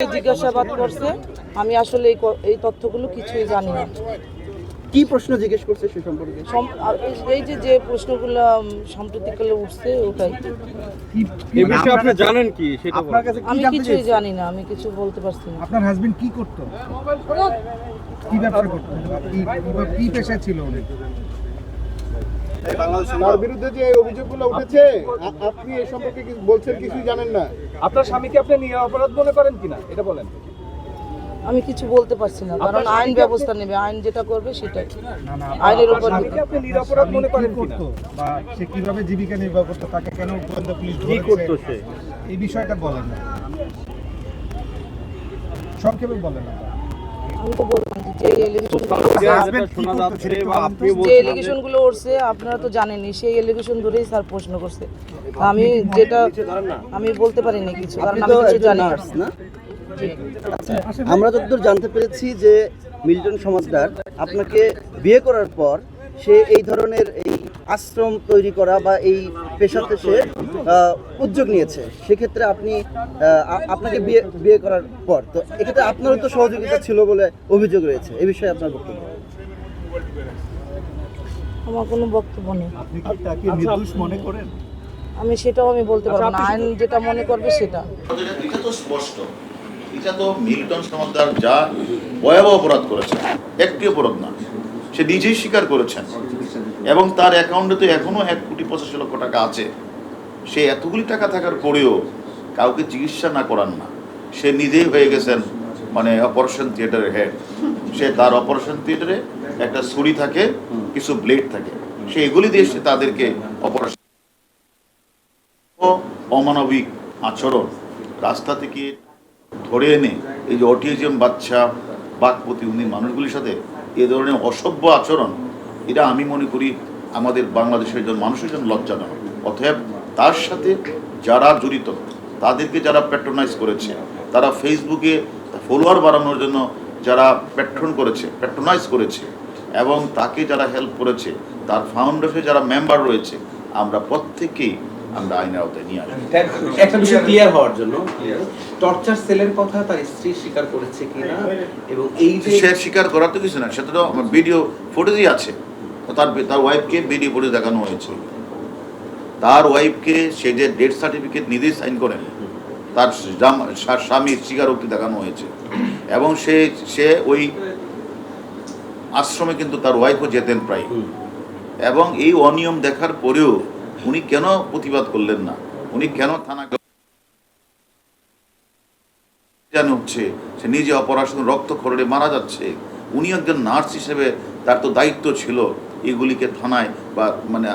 জিজ্ঞাসাবাদ করছে আমি আসলে এই তথ্যগুলো কিছুই জানি না। কি প্রশ্ন জিজ্ঞেস করছে সে সম্পর্কে? এই- যে যে প্রশ্নগুলো সাম্প্রতিককালে উঠছে ওটাই। এই বিষয়ে আপনি জানেন কি সেটা আপনার কাছে আমি কিছুই জানি না আমি কিছু বলতে পারছি না। আপনার হাজবেন্ড কি করতো? কি ব্যবসা করতো? কি কি- কি ছিল উনি? তার বিরুদ্ধে যে অভিযোগগুলো উঠেছে আপনি এই সম্পর্কে কিছু বলছেন কিছুই জানেন না। আপনার স্বামীকে আপনি নিয়ে অপরাধ মনে করেন কিনা? এটা বলেন। আমি কিছু বলতে পারছি না কারণ আইন ব্যবস্থা নেবে আইন যেটা করবে সেটাই না না আইনের উপর আপনি নিরপরাধ মনে করেন করতো বা সে কীভাবে জীবিকা নির্বাহ করতো তাকে কেন গোয়েন্দা পুলিশ কি করতো সে? এই বিষয়টা বলেন না। সংক্ষেপে বলেন না আমি তো বললাম উঠছে আপনারা তো জানেনই সেই এলিগেশন ধরেই স্যার প্রশ্ন করছে। আমি যেটা আমি বলতে পারিনি কিছু কারণ আমি কিছু জানি না। আচ্ছা, আমরা যতদূর জানতে পেরেছি যে মিল্টন সমাজদার আপনাকে বিয়ে করার পর সে এই ধরনের আশ্রম তৈরি করা বা এই পেশাতে সে উদ্যোগ নিয়েছে। সেক্ষেত্রে আপনি আপনাকে বিয়ে বিয়ে করার পর তো এক্ষেত্রে আপনারও তো সহযোগিতা ছিল বলে অভিযোগ রয়েছে। এ বিষয়ে আপনার বক্তব্য। আমার কোনো বক্তব্য নেই। আপনি কি তাকে নির্দোষ মনে করেন? আমি সেটাও আমি বলতে পারব না। আইন যেটা মনে করবে সেটা। এটা তো স্পষ্ট। এটা তো মিল্টন সমাদার যা ভয়াবহ অপরাধ করেছেন একটি অপরাধ না সে নিজেই স্বীকার করেছেন। এবং তার অ্যাকাউন্টে তো এখনও এক কোটি পঁচাশি লক্ষ টাকা আছে। সে এতগুলি টাকা থাকার পরেও কাউকে চিকিৎসা না করান না। সে নিজেই হয়ে গেছেন মানে অপারেশন থিয়েটারের হেড সে তার অপারেশন থিয়েটারে একটা ছুরি থাকে, কিছু ব্লেড থাকে। সে এগুলি দিয়ে সে তাদেরকে অপারেশন অমানবিক আচরণ। রাস্তা থেকে ধরে এনে এই যে অটিজম বাচ্চা বাক প্রতিবন্ধী মানুষগুলির সাথে এ ধরনের অসভ্য আচরণ এটা আমি মনে করি আমাদের বাংলাদেশের জন্য মানুষের জন্য লজ্জাজনক অতএব তার সাথে যারা জড়িত তাদেরকে যারা প্যাট্রোনাইজ করেছে তারা ফেসবুকে ফলোয়ার বাড়ানোর জন্য যারা প্যাট্রন করেছে প্যাট্রোনাইজ করেছে এবং তাকে যারা হেল্প করেছে তার ফাউন্ডেশনে যারা মেম্বার রয়েছে আমরা প্রত্যেকেই আমরা আইনের আওতায় নিয়ে আসব। একটা বিষয় ক্লিয়ার হওয়ার জন্য টর্চার সেলের কথা তার স্ত্রী স্বীকার করেছে কিনা এবং এই যে সে স্বীকার করার তো কিছু না সেটা তো আমার ভিডিও ফুটেজই আছে। তার তার ওয়াইফকে ভিডিও ফুটেজ দেখানো হয়েছে। তার ওয়াইফকে সে যে ডেথ সার্টিফিকেট নিজেই সাইন করেন তার স্বামীর স্বীকারোক্তি দেখানো হয়েছে। এবং সে সে ওই আশ্রমে কিন্তু তার ওয়াইফও যেতেন প্রায়। এবং এই অনিয়ম দেখার পরেও উনি কেন প্রতিবাদ করলেন না? উনি কেন থানা যেন হচ্ছে সে নিজে অপারেশন রক্ত খরড়ে মারা যাচ্ছে। উনি একজন নার্স হিসেবে তার তো দায়িত্ব ছিল এগুলিকে থানায় বা মানে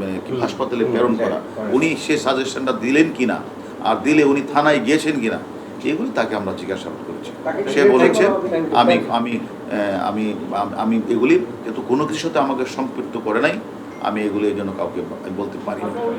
মানে কি হাসপাতালে প্রেরণ করা। উনি সে সাজেশনটা দিলেন কিনা আর দিলে উনি থানায় গিয়েছেন কিনা এগুলি তাকে আমরা জিজ্ঞাসাবাদ করেছি। সে বলেছে আমি আমি আহ, আমি আমি এগুলি কিন্তু কোনো কিছুতে আমাকে সম্পৃক্ত করে নাই। আমি এগুলি এই জন্য কাউকে বলতে পারি না।